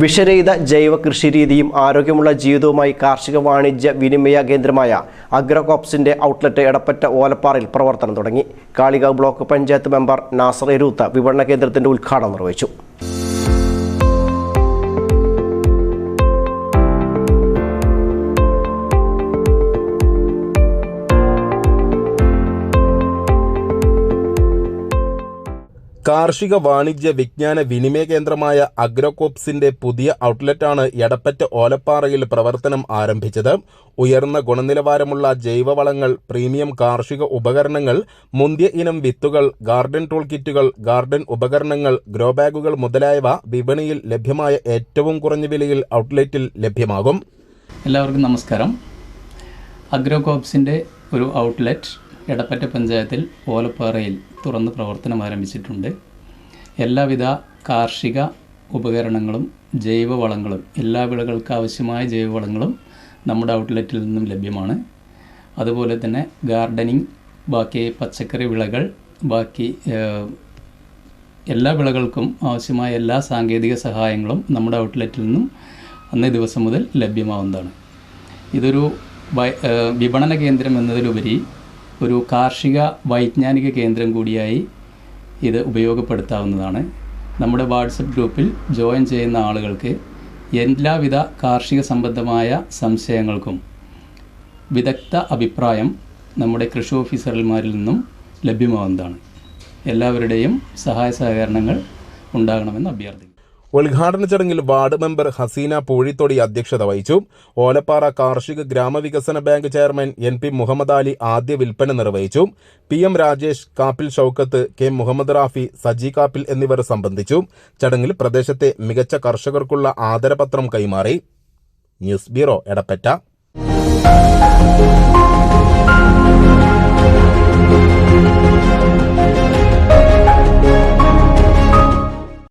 വിഷരഹിത ജൈവ കൃഷിരീതിയും ആരോഗ്യമുള്ള ജീവിതവുമായി കാർഷിക വാണിജ്യ വിനിമയ കേന്ദ്രമായ അഗ്രകോപ്സിന്റെ ഔട്ട്ലെറ്റ് എടപ്പറ്റ ഓലപ്പാറയിൽ പ്രവർത്തനം തുടങ്ങി. കാളികാവ് ബ്ലോക്ക് പഞ്ചായത്ത് മെമ്പർ നാസർ എരൂത്ത വിപണന കേന്ദ്രത്തിന്റെ ഉദ്ഘാടനം നിർവഹിച്ചു. കാർഷിക വാണിജ്യ വിജ്ഞാന വിനിമയ കേന്ദ്രമായ അഗ്രോകോപ്സിന്റെ പുതിയ ഔട്ട്ലെറ്റാണ് എടപ്പറ്റ ഓലപ്പാറയിൽ പ്രവർത്തനം ആരംഭിച്ചത്. ഉയർന്ന ഗുണനിലവാരമുള്ള ജൈവവളങ്ങൾ പ്രീമിയം കാർഷിക ഉപകരണങ്ങൾ മുന്തിയ ഇനം വിത്തുകൾ ഗാർഡൻ ടൂൾ കിറ്റുകൾ ഗാർഡൻ ഉപകരണങ്ങൾ ഗ്രോ ബാഗുകൾ മുതലായവ വിപണിയിൽ ലഭ്യമായ ഏറ്റവും കുറഞ്ഞ വിലയിൽ ഔട്ട്ലെറ്റിൽ ലഭ്യമാകും. എല്ലാവർക്കും നമസ്കാരം. അഗ്രോകോപ്സിന്റെ ഒരു ഔട്ട്ലെറ്റ് എടപ്പറ്റ പഞ്ചായത്തിൽ ഓലപ്പാറയിൽ തുറന്ന് പ്രവർത്തനം ആരംഭിച്ചിട്ടുണ്ട്. എല്ലാവിധ കാർഷിക ഉപകരണങ്ങളും ജൈവവളങ്ങളും എല്ലാ വിളകൾക്ക് ആവശ്യമായ ജൈവവളങ്ങളും നമ്മുടെ ഔട്ട്ലെറ്റിൽ നിന്നും ലഭ്യമാണ്. അതുപോലെ തന്നെ ഗാർഡനിങ് ബാക്കി പച്ചക്കറി വിളകൾ ബാക്കി എല്ലാ വിളകൾക്കും ആവശ്യമായ എല്ലാ സാങ്കേതിക സഹായങ്ങളും നമ്മുടെ ഔട്ട്ലെറ്റിൽ നിന്നും അന്നേ ദിവസം മുതൽ ലഭ്യമാവുന്നതാണ്. ഇതൊരു വിപണന കേന്ദ്രം എന്നതിലുപരി ഒരു കാർഷിക വൈജ്ഞാനിക കേന്ദ്രം കൂടിയായി ഇത് ഉപയോഗപ്പെടുത്താവുന്നതാണ്. നമ്മുടെ വാട്സപ്പ് ഗ്രൂപ്പിൽ ജോയിൻ ചെയ്യുന്ന ആളുകൾക്ക് എല്ലാവിധ കാർഷിക സംബന്ധമായ സംശയങ്ങൾക്കും വിദഗ്ധ അഭിപ്രായം നമ്മുടെ കൃഷി ഓഫീസർമാരിൽ നിന്നും ലഭ്യമാവുന്നതാണ്. എല്ലാവരുടെയും സഹായ സഹകരണങ്ങൾ ഉണ്ടാകണമെന്ന് അഭ്യർത്ഥിക്കുന്നു. ഉദ്ഘാടന ചടങ്ങിൽ വാർഡ് മെമ്പർ ഹസീന പൂഴിത്തൊടി അധ്യക്ഷത വഹിച്ചു. ഓലപ്പാറ കാർഷിക ഗ്രാമവികസന bank chairman N P Muhammad Ali ആദ്യ വിൽപ്പന നിർവഹിച്ചു. P M Rajesh Kappil Shoukath K Muhammad Rafi Saji Kappil എന്നിവർ സംബന്ധിച്ചു. ചടങ്ങിൽ പ്രദേശത്തെ മികച്ച കർഷകർക്കുള്ള ആദരപത്രം കൈമാറി. News bureau Edappatta.